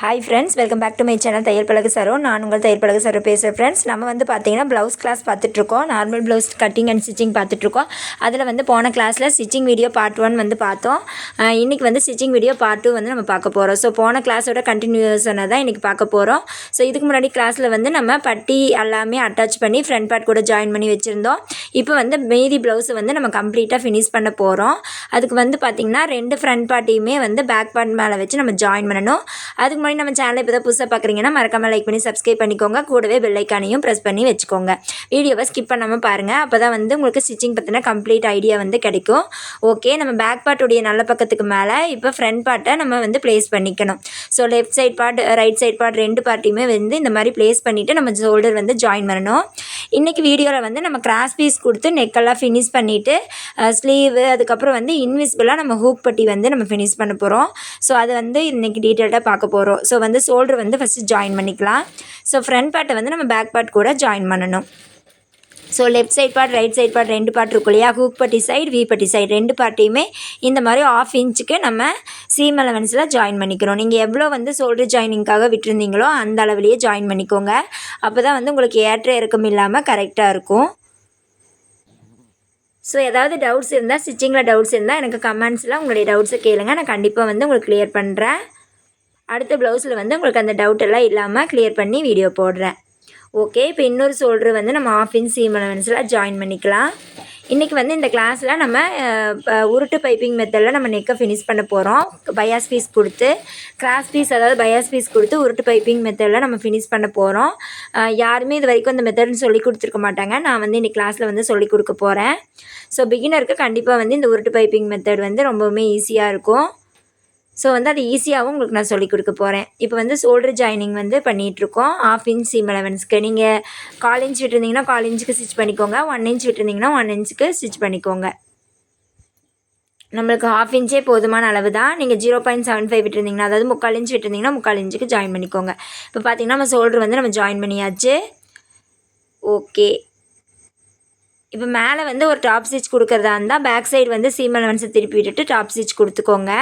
Hi friends welcome back to my channel தையல் பழகு சரோ நான் உங்கள் தையல் பழகு சரோ பேசுகிறேன் ஃப்ரெண்ட்ஸ் நம்ம வந்து பார்த்தீங்கன்னா ப்ளவுஸ் கிளாஸ் பார்த்துட்ருக்கோம் normal blouse cutting and stitching பார்த்துட்ருக்கோம் அதில் வந்து போன கிளாஸில் ஸ்டிச்சிங் வீடியோ பார்ட் ஒன் வந்து பார்த்தோம். இன்றைக்கி வந்து ஸ்டிச்சிங் வீடியோ பார்ட் டூ வந்து நம்ம பார்க்க போகிறோம் ஸோ போன கிளாஸோட கண்டினியூஷனை தான் இன்றைக்கி பார்க்க போகிறோம் ஸோ இதுக்கு முன்னாடி கிளாஸில் வந்து நம்ம பட்டி எல்லாமே அட்டாச் பண்ணி ஃப்ரண்ட் பார்ட் கூட ஜாயின் பண்ணி வச்சுருந்தோம். இப்போ வந்து மீதி ப்ளவுஸை வந்து நம்ம கம்ப்ளீட்டாக ஃபினிஷ் பண்ண போகிறோம் அதுக்கு வந்து பார்த்திங்கன்னா ரெண்டு ஃப்ரண்ட் பார்ட்டையுமே வந்து பேக் பார்ட் மேலே வச்சு நம்ம ஜாயின் பண்ணணும். அதுக்கு முன்னாடி நம்ம சேனலை இப்போ தான் புதுசாக பார்க்குறீங்கன்னா மறக்காமல் லைக் பண்ணி சப்ஸ்கிரைப் பண்ணிக்கோங்க. கூடவே பெல்லைக்கானையும் ப்ரெஸ் பண்ணி வச்சுக்கோங்க. வீடியோவை ஸ்கிப் பண்ணாமல் பாருங்கள் அப்போ தான் வந்து உங்களுக்கு ஸ்டிச்சிங் பற்றின கம்ப்ளீட் ஐடியா வந்து கிடைக்கும். ஓகே நம்ம பேக் பார்ட்டுடைய நல்ல பக்கத்துக்கு மேலே இப்போ ஃப்ரண்ட் பார்ட்டை நம்ம வந்து ப்ளேஸ் பண்ணிக்கணும். So left side part right side part ரெண்டு பார்ட்டையுமே வந்து இந்த மாதிரி ப்ளேஸ் பண்ணிவிட்டு நம்ம ஷோல்டர் வந்து ஜாயின் பண்ணணும். இன்றைக்கி வீடியோவில் வந்து நம்ம கிராஸ் பீஸ் கொடுத்து நெக்கெல்லாம் ஃபினிஷ் பண்ணிவிட்டு ஸ்லீவு அதுக்கப்புறம் வந்து இன்விசிபிளாக நம்ம ஹூக் பட்டி வந்து நம்ம ஃபினிஷ் பண்ண போகிறோம் ஸோ அது வந்து இன்றைக்கி டீட்டெயில்டாக பார்க்க போகிறோம் ஸோ வந்து ஷோல்டர் வந்து ஃபஸ்ட்டு ஜாயின் பண்ணிக்கலாம். ஸோ ஃப்ரண்ட் பார்ட்டை வந்து நம்ம பேக் பார்ட் கூட ஜாயின் பண்ணணும். So left side part right side part ரெண்டு பார்ட் இருக்கும் இல்லையா? ஹூக் பட்டி சைடு வி பட்டி சைடு ரெண்டு பார்ட்டையுமே இந்த மாதிரி ஆஃப் இன்ச்சுக்கு நம்ம சீம் அலவன்ஸில் ஜாயின் பண்ணிக்கிறோம். நீங்கள் எவ்வளோ வந்து ஷோல்டர் ஜாயினிங்காக விட்டுருந்தீங்களோ அந்த அளவுலேயே ஜாயின் பண்ணிக்கோங்க. அப்போ தான் வந்து உங்களுக்கு ஏற்ற இறக்கம் இல்லாமல் கரெக்டாக இருக்கும். ஸோ ஏதாவது டவுட்ஸ் இருந்தால் ஸ்டிச்சிங்கில் டவுட்ஸ் இருந்தால் எனக்கு கமெண்ட்ஸில் உங்களுடைய டவுட்ஸை கேளுங்கள் நான் கண்டிப்பாக வந்து உங்களுக்கு கிளியர் பண்ணுறேன் அடுத்த ப்ளவுஸில் வந்து உங்களுக்கு அந்த டவுட் எல்லாம் இல்லாமல் கிளியர் பண்ணி வீடியோ போடுறேன். ஓகே இப்போ இன்னொரு ஷோல்டர் வந்து நம்ம ஆஃப் இன்ச் சீம் அலவன்ஸில் ஜாயின் பண்ணிக்கலாம். இன்றைக்கி வந்து இந்த கிளாஸில் நம்ம உருட்டு பைப்பிங் மெத்தடில் நம்ம நெக்கை ஃபினிஷ் பண்ண போகிறோம் பயாஸ் பீஸ் கொடுத்து கிளாஸ் பீஸ் அதாவது பயாஸ் பீஸ் கொடுத்து உருட்டு பைப்பிங் மெத்தடில் நம்ம ஃபினிஷ் பண்ண போகிறோம் யாருமே இது வரைக்கும் இந்த மெத்தட்னு சொல்லி கொடுத்துருக்க மாட்டாங்க. நான் வந்து இன்றைக்கி கிளாஸில் வந்து சொல்லி கொடுக்க போகிறேன் ஸோ பிகினருக்கு கண்டிப்பாக வந்து இந்த உருட்டு பைப்பிங் மெத்தட் வந்து ரொம்பவுமே ஈஸியாக இருக்கும். ஸோ வந்து அது ஈஸியாகவும் உங்களுக்கு நான் சொல்லிக் கொடுக்க போகிறேன் இப்போ வந்து ஷோல்டர் ஜாயினிங் வந்து பண்ணிகிட்ருக்கோம் ஆஃப் இன்ச் சீம் அலவன்ஸ்க்கு நீங்கள் கால் இன்ச் விட்டுருந்தீங்கன்னா கால் இன்ச்சுக்கு ஸ்டிச் பண்ணிக்கோங்க. ஒன் இன்ச் விட்டுருந்தீங்கன்னா ஒன் இன்ச்சுக்கு ஸ்டிச் பண்ணிக்கோங்க. நம்மளுக்கு ஹாஃப் இன்ச்சே போதுமான அளவு தான். நீங்கள் ஜீரோ பாயிண்ட் செவன் ஃபைவ் விட்டுருந்தீங்கன்னா அதாவது முக்கால் இன்ச் விட்டுருந்தீங்கன்னா முக்கால் இன்ச்சுக்கு ஜாயின் பண்ணிக்கோங்க. இப்போ பார்த்தீங்கன்னா நம்ம ஷோல்டர் வந்து நம்ம ஜாயின் பண்ணியாச்சு. ஓகே இப்போ மேலே வந்து ஒரு டாப் ஸ்டிச் கொடுக்குறதா இருந்தால் பேக் சைடு வந்து சீம் அலவன்ஸை திருப்பி விட்டுட்டு டாப் ஸ்டிச் கொடுத்துக்கோங்க.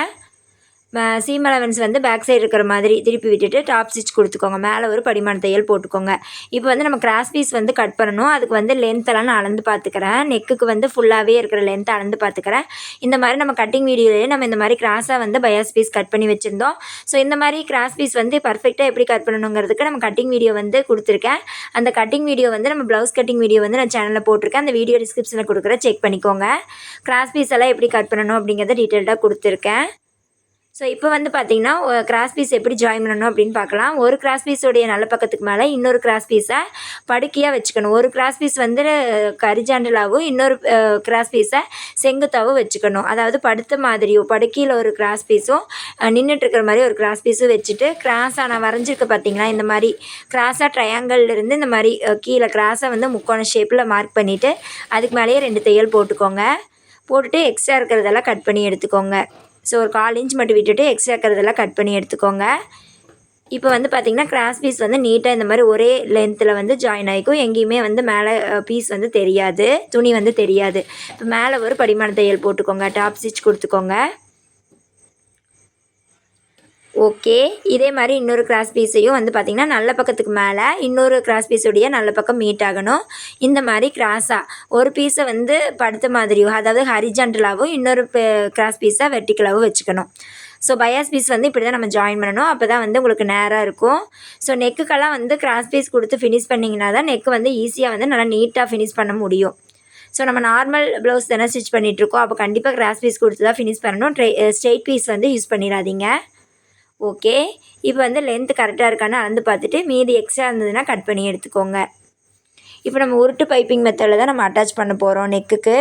சீம் அலவன்ஸ் வந்து பேக் சைடு இருக்கிற மாதிரி திருப்பி விட்டுட்டு டாப் ஸ்டிச் கொடுத்துக்கோங்க. மேலே ஒரு படிமான தையல் போட்டுக்கோங்க. இப்போ வந்து நம்ம கிராஸ் பீஸ் வந்து கட் பண்ணணும். அதுக்கு வந்து லென்த்தெல்லாம் நான் அளந்து பார்த்துக்கிறேன். நெக்குக்கு வந்து ஃபுல்லாகவே இருக்கிற லென்த் அளந்து பார்த்துக்கிறேன். இந்த மாதிரி நம்ம கட்டிங் வீடியோலேயே நம்ம இந்த மாதிரி கிராஸாக வந்து பயாஸ் பீஸ் கட் பண்ணி வச்சுருந்தோம். ஸோ இந்த மாதிரி கிராஸ் பீஸ் வந்து பர்ஃபெக்டாக எப்படி கட் பண்ணணுங்கிறதுக்கு நம்ம கட்டிங் வீடியோ வந்து கொடுத்துருக்கேன். அந்த கட்டிங் வீடியோ வந்து நம்ம ப்ளவுஸ் கட்டிங் வீடியோ வந்து நான் சேனலில் போட்டிருக்கேன். அந்த வீடியோ டிஸ்கிரிப்ஷனில் கொடுக்குறேன் செக் பண்ணிக்கோங்க. கிராஸ் பீஸ் எல்லாம் எப்படி கட் பண்ணணும் அப்படிங்கிறத டீட்டெயில்டாக கொடுத்துருக்கேன். ஸோ இப்போ வந்து பார்த்தீங்கன்னா கிராஸ் பீஸ் எப்படி ஜாயின் பண்ணணும் அப்படின்னு பார்க்கலாம் ஒரு கிராஸ் பீஸோடைய நல்ல பக்கத்துக்கு மேலே இன்னொரு கிராஸ் பீஸை படுக்கையாக வச்சுக்கணும். ஒரு கிராஸ் பீஸ் வந்து கரிஜாண்டலாகவும் இன்னொரு கிராஸ் பீஸை செங்குத்தாகவும் வச்சுக்கணும். அதாவது படுத்த மாதிரியும் படுக்கையில் ஒரு கிராஸ் பீஸும் நின்றுட்டு இருக்கிற மாதிரி ஒரு கிராஸ் பீஸும் வச்சுட்டு கிராஸாக நான் வரைஞ்சிருக்க பார்த்தீங்களா இந்த மாதிரி கிராஸாக ட்ரையாங்கிள்லேருந்து இந்த மாதிரி கீழே கிராஸை வந்து முக்கோண ஷேப்பில் மார்க் பண்ணிவிட்டு அதுக்கு மேலேயே ரெண்டு தையல் போட்டுக்கோங்க. போட்டுட்டு எக்ஸ்ட்ரா இருக்கிறதெல்லாம் கட் பண்ணி எடுத்துக்கோங்க. ஸோ ஒரு கால் இன்ச் மட்டும் விட்டுட்டு எக்ஸ்ட்ரா இருக்கிறதெல்லாம் கட் பண்ணி எடுத்துக்கோங்க. இப்போ வந்து பார்த்திங்கன்னா கிராஸ் பீஸ் வந்து நீட்டாக இந்த மாதிரி ஒரே லென்த்தில் வந்து ஜாயின் ஆகிக்கும் எங்கேயுமே வந்து மேலே பீஸ் வந்து தெரியாது. துணி வந்து தெரியாது. இப்போ மேலே ஒரு படிமான தையல் போட்டுக்கோங்க. டாப் ஸ்டிச் கொடுத்துக்கோங்க. ஓகே இதே மாதிரி இன்னொரு கிராஸ் பீஸையும் வந்து பார்த்திங்கன்னா நல்ல பக்கத்துக்கு மேலே இன்னொரு கிராஸ் பீஸுடைய நல்ல பக்கம் மீட் ஆகணும். இந்த மாதிரி கிராஸாக ஒரு பீஸை வந்து படுத்த மாதிரியோ அதாவது ஹரிஜாண்டலாகவும் இன்னொரு கிராஸ் பீஸாக வெர்டிக்கலாகவும் வச்சுக்கணும். ஸோ பயாஸ் பீஸ் வந்து இப்படி தான் நம்ம ஜாயின் பண்ணணும். அப்போ தான் வந்து உங்களுக்கு நேராக இருக்கும். ஸோ நெக்குக்கெல்லாம் வந்து கிராஸ் பீஸ் கொடுத்து ஃபினிஷ் பண்ணிங்கன்னா தான் நெக்கு வந்து ஈஸியாக வந்து நல்லா நீட்டாக ஃபினிஷ் பண்ண முடியும். ஸோ நம்ம நார்மல் ப்ளவுஸ் தானே ஸ்டிச் பண்ணிகிட்ருக்கோம் அப்போ கண்டிப்பாக கிராஸ் பீஸ் கொடுத்து தான் ஃபினிஷ் பண்ணணும். ட்ரை ஸ்ட்ரெயிட் பீஸ் வந்து யூஸ் பண்ணிடாதீங்க. ஓகே. இப்போ வந்து லென்த்து கரெக்டாக இருக்கான்னு அளந்து பார்த்துட்டு மீதி எக்ஸ்ட்ரா இருந்ததுன்னா கட் பண்ணி எடுத்துக்கோங்க. இப்போ நம்ம உருட்டு பைப்பிங் மெத்தடில் தான் நம்ம அட்டாச் பண்ண போகிறோம் நெக்குக்கு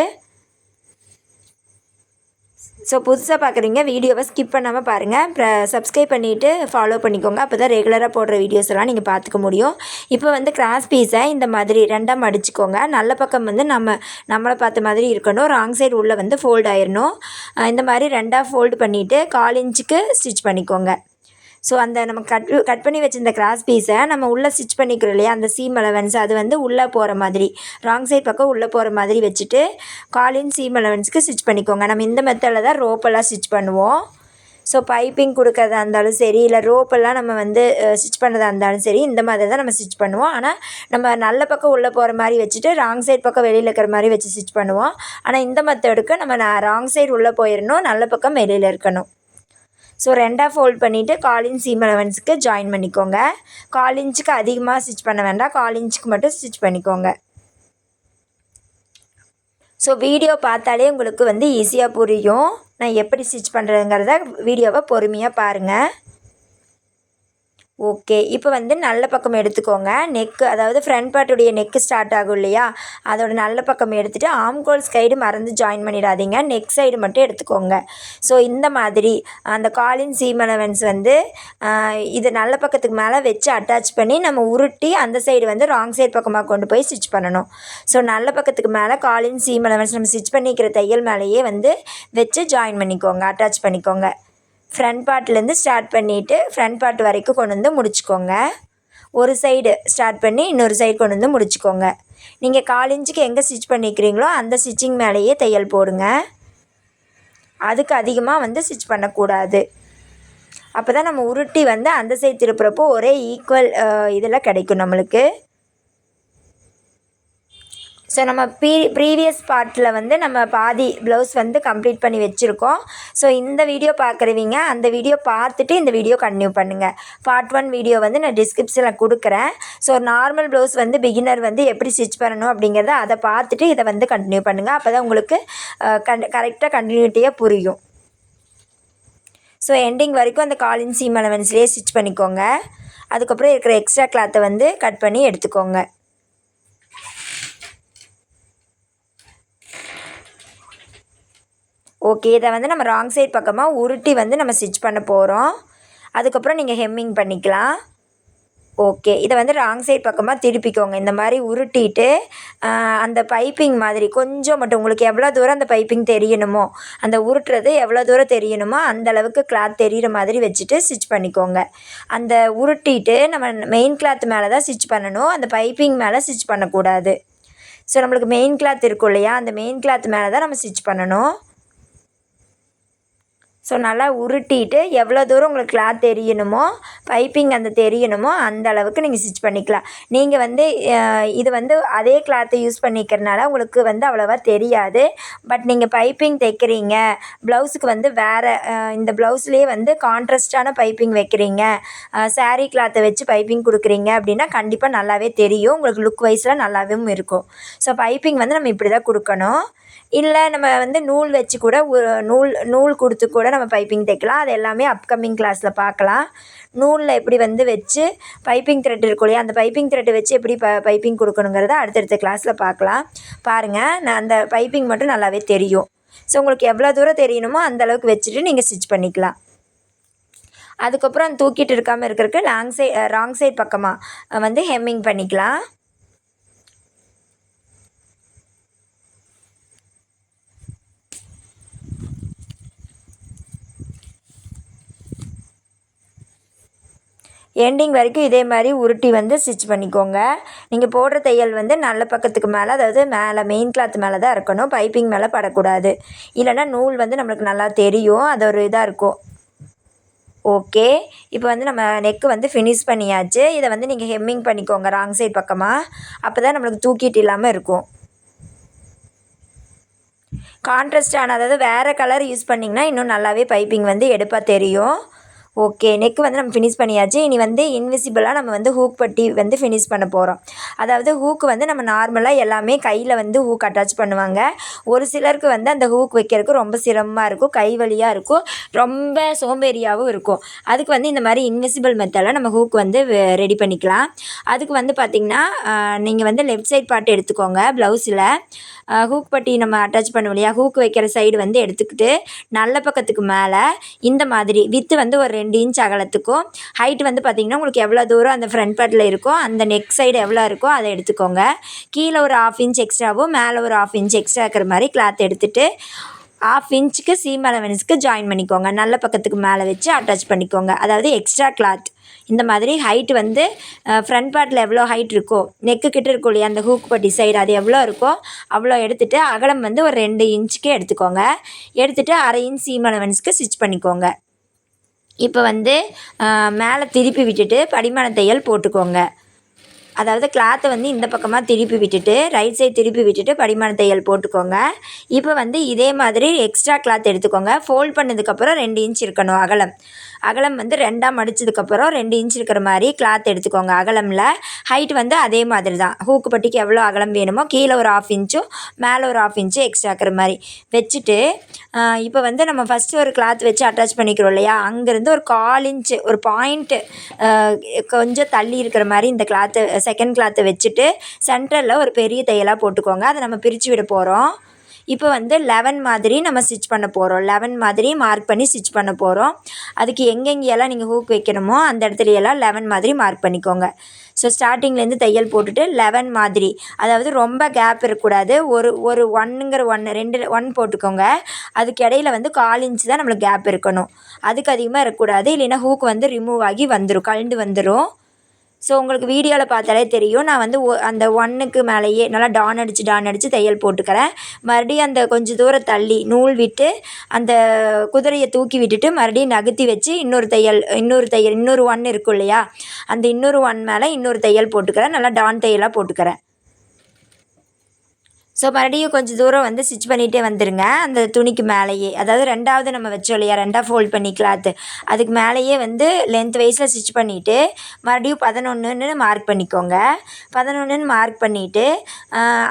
ஸோ புதுசாக பார்க்குறீங்க வீடியோவை ஸ்கிப் பண்ணாமல் பாருங்கள் சப்ஸ்கிரைப் பண்ணிவிட்டு ஃபாலோ பண்ணிக்கோங்க. அப்போ தான் ரெகுலராக போடுற வீடியோஸ் எல்லாம் நீங்கள் பார்த்துக்க முடியும். இப்போ வந்து கிராஸ் பீஸை இந்த மாதிரி ரெண்டாக மடிச்சுக்கோங்க. நல்ல பக்கம் வந்து நம்ம நம்மளை பார்த்த மாதிரி இருக்கணும். ராங் சைடு உள்ளே வந்து ஃபோல்ட் ஆயிடணும் இந்த மாதிரி ரெண்டாக ஃபோல்டு பண்ணிவிட்டு கால் இன்ச்சுக்கு ஸ்டிச் பண்ணிக்கோங்க. ஸோ அந்த நம்ம கட் கட் பண்ணி வச்சிருந்த கிராஸ் பீஸை நம்ம உள்ளே ஸ்டிச் பண்ணிக்கிறோம் இல்லையா? அந்த சீம் அலவன்ஸ் அது வந்து உள்ளே போகிற மாதிரி. ராங் சைட் பக்கம் உள்ளே போகிற மாதிரி வச்சுட்டு காலின் சீம் அலவன்ஸ்க்கு ஸ்டிச் பண்ணிக்கோங்க. நம்ம இந்த மெத்தடில் தான் ரோப்பெல்லாம் ஸ்டிச் பண்ணுவோம். ஸோ பைப்பிங் கொடுக்கறதா இருந்தாலும் சரி இல்லை ரோப்பெல்லாம் நம்ம வந்து ஸ்டிச் பண்ணுறதா இருந்தாலும் சரி இந்த மாதிரி தான் நம்ம ஸ்டிச் பண்ணுவோம். ஆனால் நம்ம நல்ல பக்கம் உள்ளே போகிற மாதிரி வச்சுட்டு ராங் சைட் பக்கம் வெளியில் இருக்கிற மாதிரி வச்சு ஸ்டிச் பண்ணுவோம். ஆனால் இந்த மெத்தடுக்கு நம்ம ராங் சைடு உள்ளே போயிடணும் நல்ல பக்கம் வெளியில் இருக்கணும். ஸோ ரெண்டாக ஃபோல்ட் பண்ணிவிட்டு காலின் சீம் அலவன்ஸுக்கு ஜாயின் பண்ணிக்கோங்க. கால் இன்ச்சுக்கு அதிகமாக ஸ்டிச் பண்ண வேண்டாம். கால் இன்ச்சுக்கு மட்டும் ஸ்டிச் பண்ணிக்கோங்க. ஸோ வீடியோ பார்த்தாலே உங்களுக்கு வந்து ஈஸியாக புரியும். நான் எப்படி ஸ்டிச் பண்ணுறதுங்கிறத வீடியோவை பொறுமையாக பாருங்கள் ஓகே இப்போ வந்து நல்ல பக்கம் எடுத்துக்கோங்க. நெக்கு அதாவது ஃப்ரண்ட் பார்ட்டுடைய நெக்கு ஸ்டார்ட் ஆகும் இல்லையா? அதோட நல்ல பக்கம் எடுத்துகிட்டு ஆம்கோல் சைடு மறந்து ஜாயின் பண்ணிடாதீங்க. நெக் சைடு மட்டும் எடுத்துக்கோங்க. ஸோ இந்த மாதிரி அந்த காலின் சீமலவன்ஸ் வந்து இது நல்ல பக்கத்துக்கு மேலே வச்சு அட்டாச் பண்ணி நம்ம உருட்டி அந்த சைடு வந்து ராங் சைடு பக்கமாக கொண்டு போய் ஸ்டிச் பண்ணணும். ஸோ நல்ல பக்கத்துக்கு மேலே காலின் சீமலவன்ஸ் நம்ம ஸ்டிச் பண்ணிக்கிற தையல் மேலேயே வந்து வச்சு ஜாயின் பண்ணிக்கோங்க. அட்டாச் பண்ணிக்கோங்க. ஃப்ரண்ட் பார்ட்லேருந்து ஸ்டார்ட் பண்ணிவிட்டு ஃப்ரண்ட் பார்ட் வரைக்கும் கொண்டு வந்து முடிச்சுக்கோங்க. ஒரு சைடு ஸ்டார்ட் பண்ணி இன்னொரு சைடு கொண்டு வந்து முடிச்சுக்கோங்க. நீங்கள் கால் இன்ச்சுக்கு எங்கே ஸ்டிச் பண்ணிக்கிறீங்களோ அந்த ஸ்டிச்சிங் மேலேயே தையல் போடுங்க. அதுக்கு அதிகமாக வந்து ஸ்டிச் பண்ணக்கூடாது. அப்போ தான் நம்ம உருட்டி வந்து அந்த சைடு திருப்புறப்போ ஒரே ஈக்குவல் இதில் கிடைக்கும் நம்மளுக்கு. ஸோ நம்ம ப்ரீ ப்ரீவியஸ் பார்ட்டில் வந்து நம்ம பாதி ப்ளவுஸ் வந்து கம்ப்ளீட் பண்ணி வச்சுருக்கோம். ஸோ இந்த வீடியோ பார்க்குறவங்க அந்த வீடியோ பார்த்துட்டு இந்த வீடியோ கண்டினியூ பண்ணுங்கள் பார்ட் ஒன் வீடியோ வந்து நான் டிஸ்கிரிப்ஷனில் கொடுக்குறேன். ஸோ நார்மல் ப்ளவுஸ் வந்து பிகினர் வந்து எப்படி ஸ்டிச் பண்ணணும் அப்படிங்கிறத அதை பார்த்துட்டு இதை வந்து கண்டினியூ பண்ணுங்கள் அப்போ தான் உங்களுக்கு கன் கரெக்டாக கண்டினியூட்டியாக புரியும். ஸோ எண்டிங் வரைக்கும் அந்த காலின் சீம் அலவன்ஸ்லேயே ஸ்டிச் பண்ணிக்கோங்க. அதுக்கப்புறம் இருக்கிற எக்ஸ்ட்ரா கிளாத்தை வந்து கட் பண்ணி எடுத்துக்கோங்க. ஓகே இதை வந்து நம்ம ராங் சைட் பக்கமாக உருட்டி வந்து நம்ம ஸ்டிச் பண்ண போகிறோம் அதுக்கப்புறம் நீங்கள் ஹெம்மிங் பண்ணிக்கலாம். ஓகே இதை வந்து ராங் சைட் பக்கமாக திருப்பிக்கோங்க. இந்த மாதிரி உருட்டிட்டு அந்த பைப்பிங் மாதிரி கொஞ்சம் மட்டும் உங்களுக்கு எவ்வளோ தூரம் அந்த பைப்பிங் தெரியணுமோ அந்த உருட்டுறது எவ்வளோ தூரம் தெரியணுமோ அந்த அளவுக்கு கிளாத் தெரிகிற மாதிரி வச்சுட்டு ஸ்டிச் பண்ணிக்கோங்க. அந்த உருட்டிட்டு நம்ம மெயின் கிளாத் மேலே தான் ஸ்டிச் பண்ணணும். அந்த பைப்பிங் மேலே ஸ்டிச் பண்ணக்கூடாது. ஸோ நம்மளுக்கு மெயின் கிளாத் இருக்கும் இல்லையா? அந்த மெயின் கிளாத் மேலே தான் நம்ம ஸ்டிச் பண்ணணும். ஸோ நல்லா உருட்டிட்டு எவ்வளோ தூரம் உங்களுக்கு கிளாத் தெரியணுமோ பைப்பிங் அந்த தெரியணுமோ அந்த அளவுக்கு நீங்கள் ஸ்டிச் பண்ணிக்கலாம். நீங்கள் வந்து இது வந்து அதே கிளாத்தை யூஸ் பண்ணிக்கிறனால உங்களுக்கு வந்து அவ்வளோவா தெரியாது. பட் நீங்கள் பைப்பிங் தைக்கிறீங்க ப்ளவுஸுக்கு வந்து வேறு இந்த ப்ளவுஸ்லேயே வந்து கான்ட்ராஸ்டான பைப்பிங் வைக்கிறீங்க. சாரீ கிளாத்தை வச்சு பைப்பிங் கொடுக்குறீங்க அப்படின்னா கண்டிப்பாக நல்லாவே தெரியும். உங்களுக்கு லுக் வைஸில் நல்லாவும் இருக்கும். ஸோ பைப்பிங் வந்து நம்ம இப்படி தான் கொடுக்கணும். இல்லை நம்ம வந்து நூல் வச்சு கூட நூல் நூல் கொடுத்து கூட நம்ம பைப்பிங் தைக்கலாம். அது எல்லாமே அப்கமிங் கிளாஸில் பார்க்கலாம். நூலில் எப்படி வந்து வச்சு பைப்பிங் த்ரெட் இருக்கும் இல்லையா? அந்த பைப்பிங் த்ரெட்டு வச்சு எப்படி ப பைப்பிங் கொடுக்கணுங்கிறத அடுத்தடுத்த கிளாஸில் பார்க்கலாம். பாருங்கள் நான் அந்த பைப்பிங் மட்டும் நல்லாவே தெரியும். ஸோ உங்களுக்கு எவ்வளோ தூரம் தெரியணுமோ அந்தளவுக்கு வச்சுட்டு நீங்கள் ஸ்டிச் பண்ணிக்கலாம். அதுக்கப்புறம் தூக்கிட்டு இருக்காமல் இருக்கிறதுக்கு லாங் சைட் ராங் சைட் பக்கமாக வந்து ஹெம்மிங் பண்ணிக்கலாம். எண்டிங் வரைக்கும் இதே மாதிரி உருட்டி வந்து ஸ்டிச் பண்ணிக்கோங்க. நீங்கள் போடுற தையல் வந்து நல்ல பக்கத்துக்கு மேலே அதாவது மேலே மெயின் கிளாத் மேலே தான் இருக்கணும். பைப்பிங் மேலே படக்கூடாது. இல்லைனா நூல் வந்து நம்மளுக்கு நல்லா தெரியும். அது ஒரு இதாக இருக்கும். ஓகே இப்போ வந்து நம்ம நெக்கு வந்து ஃபினிஷ் பண்ணியாச்சு. இதை வந்து நீங்கள் ஹெம்மிங் பண்ணிக்கோங்க ராங் சைட் பக்கமாக அப்போ தான் நம்மளுக்கு தூக்கிட்டு இல்லாமல் இருக்கும். கான்ட்ராஸ்டான அதாவது வேறு கலர் யூஸ் பண்ணிங்கன்னா இன்னும் நல்லாவே பைப்பிங் வந்து எடுப்பாக தெரியும். ஓகே நெக் வந்து நம்ம ஃபினிஷ் பண்ணியாச்சு. இனி வந்து இன்விசிபிளாக நம்ம வந்து ஹூக் பட்டி வந்து ஃபினிஷ் பண்ண போகிறோம் அதாவது ஹூக் வந்து நம்ம நார்மலாக எல்லாமே கையில் வந்து ஹூக் அட்டாச் பண்ணுவாங்க. ஒரு சிலருக்கு வந்து அந்த ஹூக் வைக்கிறதுக்கு ரொம்ப சிரமமாக இருக்கும். கை வழியாக இருக்கும். ரொம்ப சோம்பேறியாகவும் இருக்கும். அதுக்கு வந்து இந்த மாதிரி இன்விசிபிள் மெத்தடில் நம்ம ஹூக் வந்து ரெடி பண்ணிக்கலாம். அதுக்கு வந்து பார்த்திங்கன்னா நீங்கள் வந்து லெஃப்ட் சைட் பார்ட் எடுத்துக்கோங்க ப்ளவுஸில் ஹூக் பட்டி நம்ம அட்டாச் பண்ணுவோம் இல்லையா? ஹூக் வைக்கிற சைடு வந்து எடுத்துக்கிட்டு நல்ல பக்கத்துக்கு மேலே இந்த மாதிரி வித்து வந்து ஒரு ரெண்டு இன்ச் அகலத்துக்கும் ஹைட் வந்து பார்த்திங்கன்னா உங்களுக்கு எவ்வளோ தூரம் அந்த ஃப்ரண்ட் பார்ட்டில் இருக்கோ அந்த நெக் சைடு எவ்வளோ இருக்கோ அதை எடுத்துக்கோங்க. கீழே ஒரு ஆஃப் இன்ச் எக்ஸ்ட்ராவும் மேலே ஒரு ஆஃப் இன்ச் எக்ஸ்ட்ரா இருக்கிற மாதிரி கிளாத் எடுத்துகிட்டு ஆஃப் இன்ச்சுக்கு சீம் அலவன்ஸுக்கு ஜாயின் பண்ணிக்கோங்க. நல்ல பக்கத்துக்கு மேலே வச்சு அட்டாச் பண்ணிக்கோங்க. அதாவது எக்ஸ்ட்ரா கிளாத் இந்த மாதிரி ஹைட் வந்து ஃப்ரண்ட் பார்ட்டில் எவ்வளோ ஹைட் இருக்கோ நெக்கு கிட்ட இருக்கும் இல்லையா அந்த ஹூக் பட்டி சைடு அது எவ்வளோ இருக்கோ அவ்வளோ எடுத்துகிட்டு அகலம் வந்து ஒரு ரெண்டு இன்ச்சுக்கு எடுத்துக்கோங்க. எடுத்துகிட்டு அரை இன்ச் சீம் அலவன்ஸ்க்கு ஸ்டிச் பண்ணிக்கோங்க. இப்போ வந்து மேலே திருப்பி விட்டுட்டு படிமான தையல் போட்டுக்கோங்க. அதாவது கிளாத்தை வந்து இந்த பக்கமாக திருப்பி விட்டுட்டு ரைட் சைடு திருப்பி விட்டுட்டு படிமான தையல் போட்டுக்கோங்க. இப்போ வந்து இதே மாதிரி எக்ஸ்ட்ரா கிளாத் எடுத்துக்கோங்க. ஃபோல்ட் பண்ணதுக்கப்புறம் ரெண்டு இன்ச் இருக்கணும் அகலம். அகலம் வந்து ரெண்டாக மடிச்சதுக்கப்புறம் ரெண்டு இன்ச் இருக்கிற மாதிரி கிளாத் எடுத்துக்கோங்க. அகலமில் ஹைட் வந்து அதே மாதிரி தான் ஹூக்கு பட்டிக்கு எவ்வளோ அகலம் வேணுமோ கீழே ஒரு ஆஃப் இன்ச்சும் மேலே ஒரு ஆஃப் இன்ச்சு எக்ஸ்ட்ரா இருக்கிற மாதிரி. வச்சுட்டு இப்போ வந்து நம்ம ஃபஸ்ட்டு ஒரு கிளாத் வச்சு அட்டாச் பண்ணிக்கிறோம் இல்லையா? அங்கேருந்து ஒரு கால் இன்ச்சு ஒரு பாயிண்ட்டு கொஞ்சம் தள்ளி இருக்கிற மாதிரி இந்த கிளாத்து செகண்ட் கிளாத்தை வச்சுட்டு சென்டரில் ஒரு பெரிய தையலாக போட்டுக்கோங்க. அதை நம்ம பிரித்து விட போகிறோம் இப்போ வந்து லெவன் மாதிரி நம்ம ஸ்டிச் பண்ண போகிறோம் லெவன் மாதிரி மார்க் பண்ணி ஸ்டிச் பண்ண போகிறோம் அதுக்கு எங்கெங்கெல்லாம் நீங்கள் ஹூக் வைக்கணுமோ அந்த இடத்துல எல்லாம் லெவன் மாதிரி மார்க் பண்ணிக்கோங்க. ஸோ ஸ்டார்டிங்லேருந்து தையல் போட்டுட்டு லெவன் மாதிரி. அதாவது ரொம்ப கேப் இருக்கக்கூடாது. ஒரு ஒரு ஒன்னுங்கிற ஒன்று ரெண்டு ஒன் போட்டுக்கோங்க. அதுக்கு இடையில வந்து கால் இன்ச்சு தான் நம்மளுக்கு கேப் இருக்கணும். அதுக்கு அதிகமாக இருக்கக்கூடாது. இல்லைன்னா ஹூக் வந்து ரிமூவ் ஆகி வந்துடும் கழண்டு வந்துடும் ஸோ உங்களுக்கு வீடியோவில் பார்த்தாலே தெரியும். நான் வந்து ஒ அந்த ஒன்றுக்கு மேலேயே நல்லா டான் அடித்து டான் அடித்து தையல் போட்டுக்கிறேன். மறுபடியும் அந்த கொஞ்சம் தூரம் தள்ளி நூல் விட்டு அந்த குதிரையை தூக்கி விட்டுட்டு மறுபடியும் நகர்த்தி வச்சு இன்னொரு தையல் இன்னொரு தையல் இன்னொரு ஒன் இருக்கும் இல்லையா? அந்த இன்னொரு ஒன் மேலே இன்னொரு தையல் போட்டுக்கிறேன். நல்லா டான் தையலாக போட்டுக்கிறேன். ஸோ மறுபடியும் கொஞ்சம் தூரம் வந்து ஸ்டிச் பண்ணிகிட்டே வந்துடுங்க அந்த துணிக்கு மேலேயே. அதாவது ரெண்டாவது நம்ம வச்சோம் இல்லையா? ரெண்டாக ஃபோல்ட் பண்ணி கிளாத்து அதுக்கு மேலேயே வந்து லென்த் வைஸில் ஸ்டிச் பண்ணிவிட்டு மறுபடியும் பதினொன்றுன்னு மார்க் பண்ணிக்கோங்க. பதினொன்றுன்னு மார்க் பண்ணிவிட்டு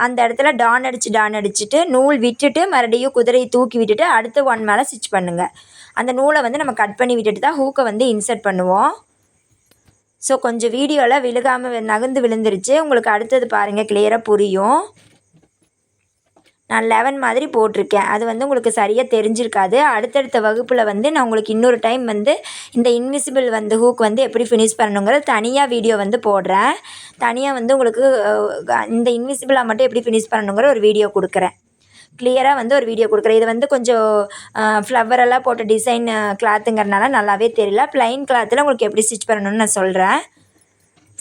அந்த இடத்துல டான் அடித்து டான் அடிச்சுட்டு நூல் விட்டுட்டு மறுபடியும் குதிரையை தூக்கி விட்டுட்டு அடுத்து ஒன் மேலே ஸ்டிச் பண்ணுங்கள் அந்த நூலை வந்து நம்ம கட் பண்ணி விட்டுட்டு தான் ஹூக்கை வந்து இன்சர்ட் பண்ணுவோம். ஸோ கொஞ்சம் வீடியோவில் விழுகாமல் நகர்ந்து விழுந்துருச்சு. உங்களுக்கு அடுத்தது பாருங்கள் கிளியராக புரியும். நான் லெவன் மாதிரி போட்டிருக்கேன். அது வந்து உங்களுக்கு சரியாக தெரிஞ்சிருக்காது. அடுத்தடுத்த வகுப்பில் வந்து நான் உங்களுக்கு இன்னொரு டைம் வந்து இந்த இன்விசிபிள் வந்து ஹூக் வந்து எப்படி ஃபினிஷ் பண்ணணுங்கிற தனியாக வீடியோ வந்து போடுறேன். தனியாக வந்து உங்களுக்கு இந்த இன்விசிபிளாக மட்டும் எப்படி ஃபினிஷ் பண்ணணுங்கிற ஒரு வீடியோ கொடுக்குறேன். கிளியராக வந்து ஒரு வீடியோ கொடுக்குறேன். இது வந்து கொஞ்சம் ஃப்ளவரெல்லாம் போட்ட டிசைன் கிளாத்துங்கிறனால நல்லாவே தெரியல. ப்ளைன் கிளாத்தில் உங்களுக்கு எப்படி ஸ்டிச் பண்ணணும்னு நான் சொல்கிறேன்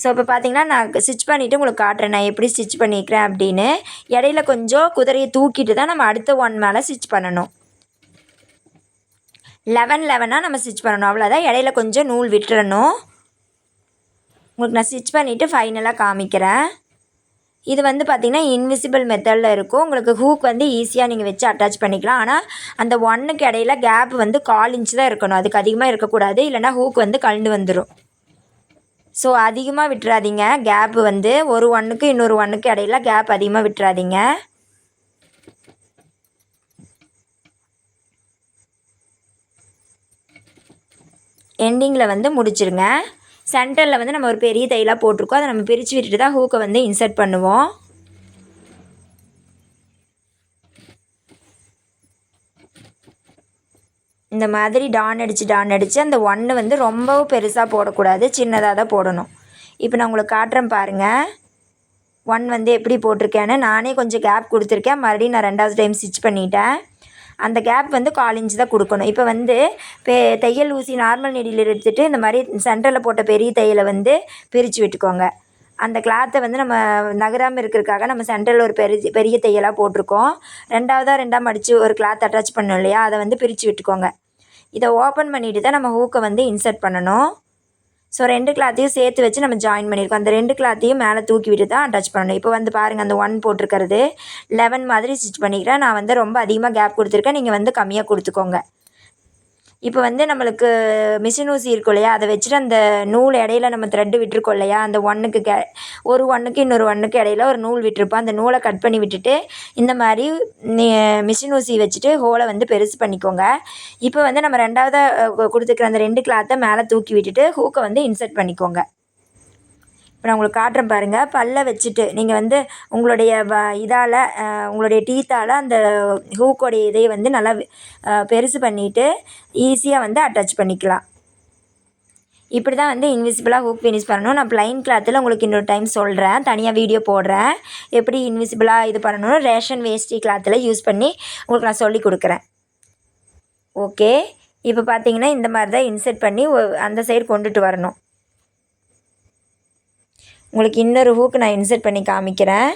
ஸோ இப்போ பார்த்தீங்கன்னா நான் ஸ்டிச் பண்ணிவிட்டு உங்களுக்கு காட்டுறேன். நான் எப்படி ஸ்டிச் பண்ணிக்கிறேன் அப்படின்னு. இடையில கொஞ்சம் குதிரையை தூக்கிட்டு தான் நம்ம அடுத்த ஒன் மேலே ஸ்டிச் பண்ணணும். லெவன் லெவனாக நம்ம ஸ்டிச் பண்ணணும். அவ்வளோதான் இடையில கொஞ்சம் நூல் விட்டுறணும். உங்களுக்கு நான் ஸ்டிச் பண்ணிவிட்டு ஃபைனலாக காமிக்கிறேன். இது வந்து பார்த்திங்கன்னா இன்விசிபிள் மெத்தடில் இருக்கும். உங்களுக்கு ஹூக் வந்து ஈஸியாக நீங்கள் வச்சு அட்டாச் பண்ணிக்கலாம். ஆனால் அந்த ஒன்றுக்கு இடையில கேப் வந்து கால் இன்ச் தான் இருக்கணும். அதுக்கு அதிகமாக இருக்கக்கூடாது. இல்லைனா ஹூக் வந்து கலந்து வந்துடும் ஸோ அதிகமாக விட்டுறாதீங்க. கேப் வந்து ஒரு ஒன்றுக்கு இன்னொரு ஒன்றுக்கு இடையில கேப் அதிகமாக விட்டுறாதீங்க. எண்டிங்கில் வந்து முடிச்சிருங்க. சென்டரில் வந்து நம்ம ஒரு பெரிய தையலாக போட்டிருக்கோம். அதை நம்ம பிரித்து விட்டுட்டு தான் ஹூக்கை வந்து இன்சர்ட் பண்ணுவோம். இந்த மாதிரி டான் அடித்து டான் அடித்து அந்த ஒன்று வந்து ரொம்பவும் பெருசாக போடக்கூடாது. சின்னதாக தான் போடணும். இப்போ நான் உங்களுக்கு காட்டுறேன் பாருங்கள் ஒன் வந்து எப்படி போட்டிருக்கேன்னு நானே கொஞ்சம் கேப் கொடுத்துருக்கேன். மறுபடியும் நான் ரெண்டாவது டைம் ஸ்டிச் பண்ணிட்டேன். அந்த கேப் வந்து கால் இன்ச் தான் கொடுக்கணும். இப்போ வந்து பெ தையல் ஊசி நார்மல் நெடியில் எடுத்துகிட்டு இந்த மாதிரி சென்டரில் போட்ட பெரிய தையலை வந்து பிரித்து விட்டுக்கோங்க. அந்த கிளாத்தை வந்து நம்ம நகராமல் இருக்கிறதுக்காக நம்ம சென்டரில் ஒரு பெரிய பெரிய தையலாக போட்டிருக்கோம். ரெண்டாவதாக ரெண்டாம் அடித்து ஒரு கிளாத் அட்டாச் பண்ணோம் இல்லையா? அதை வந்து பிரித்து விட்டுக்கோங்க. இதை ஓப்பன் பண்ணிவிட்டு தான் நம்ம ஹூக்கை வந்து இன்சர்ட் பண்ணணும். ஸோ ரெண்டு கிளாத்தையும் சேர்த்து வச்சு நம்ம ஜாயின் பண்ணியிருக்கோம். அந்த ரெண்டு கிளாத்தையும் மேலே தூக்கி விட்டு தான் அட்டாச் பண்ணணும். இப்போ வந்து பாருங்கள் அந்த ஒன் போட்டிருக்கிறது. லெவன் மாதிரி ஸ்டிச் பண்ணிக்கிறேன். நான் வந்து ரொம்ப அதிகமாக கேப் கொடுத்துருக்கேன். நீங்கள் வந்து கம்மியாக கொடுத்துக்கோங்க. இப்போ வந்து நம்மளுக்கு மிஷின் ஊசி இருக்கும் இல்லையா? அதை வச்சுட்டு அந்த நூல் இடையில நம்ம த்ரெட்டு விட்டுருக்கோம் இல்லையா? அந்த ஒன்றுக்கு கே ஒரு ஒன்றுக்கு இன்னொரு ஒன்றுக்கு இடையில ஒரு நூல் விட்டுருப்போம். அந்த நூலை கட் பண்ணி விட்டுட்டு இந்த மாதிரி மிஷின் ஊசி வச்சுட்டு ஹோலை வந்து பெருசு பண்ணிக்கோங்க. இப்போ வந்து நம்ம ரெண்டாவது கொடுத்துருக்குற அந்த ரெண்டு கிளாத்தை மேலே தூக்கி விட்டுட்டு ஹூக்கை வந்து இன்சர்ட் பண்ணிக்கோங்க. இப்போ நான் உங்களுக்கு காட்டுறேன் பாருங்கள் பல்ல வச்சுட்டு நீங்கள் வந்து உங்களுடைய வ இதால் உங்களுடைய டீத்தால் அந்த ஹூக்கோடைய இதை வந்து நல்லா பெருசு பண்ணிவிட்டு ஈஸியாக வந்து அட்டாச் பண்ணிக்கலாம். இப்படி தான் வந்து இன்விசிபிளாக ஹூக் ஃபினிஷ் பண்ணணும். நான் ப்ளைன் கிளாத்தில் உங்களுக்கு இன்னொரு டைம் சொல்கிறேன் தனியாக வீடியோ போடுறேன். எப்படி இன்விசிபிளாக இது பண்ணணும் ரேஷன் வேஸ்டி கிளாத்தில் யூஸ் பண்ணி உங்களுக்கு நான் சொல்லி கொடுக்குறேன். ஓகே இப்போ பார்த்தீங்கன்னா இந்த மாதிரி தான் இன்செர்ட் பண்ணி அந்த சைடு கொண்டுட்டு வரணும். உங்களுக்கு இன்னொரு ஹூக்கு நான் இன்சர்ட் பண்ணி காமிக்கிறேன்.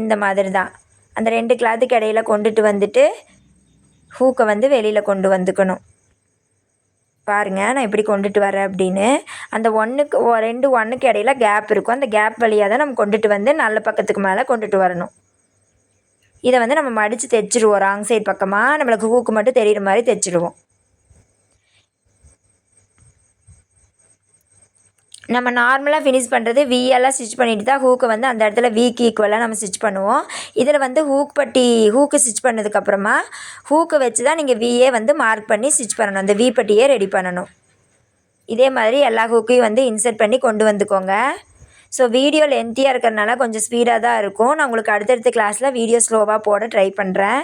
இந்த மாதிரி தான் அந்த ரெண்டு கிளாத்துக்கு இடையில கொண்டுட்டு வந்துட்டு ஹூக்கை வந்து வெளியில் கொண்டு வந்துக்கணும். பாருங்கள் நான் எப்படி கொண்டுட்டு வரேன் அப்படின்னு. அந்த ஒன்றுக்கு ரெண்டு ஒன்றுக்கு இடையில கேப் இருக்கும். அந்த கேப் வழியாக தான் நம்ம கொண்டுட்டு வந்து நல்ல பக்கத்துக்கு மேலே கொண்டுட்டு வரணும். இதை வந்து நம்ம மடித்து தைச்சிடுவோம் ராங் சைடு பக்கமாக நம்மளுக்கு ஹூக்கு மட்டும் தெரிகிற மாதிரி தைச்சிடுவோம் நம்ம நார்மலாக ஃபினிஷ் பண்ணுறது V எல்லாம் ஸ்டிச் பண்ணிட்டு தான் ஹூக்கை வந்து அந்த இடத்துல வீக்கு ஈக்குவலாக நம்ம ஸ்டிச் பண்ணுவோம். இதில் வந்து ஹூக் பட்டி ஹூக்கு ஸ்டிச் பண்ணதுக்கப்புறமா ஹூக்கை வச்சு தான் நீங்கள் விஏ வந்து மார்க் பண்ணி ஸ்டிச் பண்ணணும். அந்த வி பட்டியே ரெடி பண்ணணும். இதே மாதிரி எல்லா ஹூக்கையும் வந்து இன்சர்ட் பண்ணி கொண்டு வந்துக்கோங்க. ஸோ வீடியோ லென்த்தியாக இருக்கிறனால கொஞ்சம் ஸ்பீடாக தான் இருக்கும். நான் உங்களுக்கு அடுத்தடுத்த கிளாஸில் வீடியோ ஸ்லோவாக போட ட்ரை பண்ணுறேன்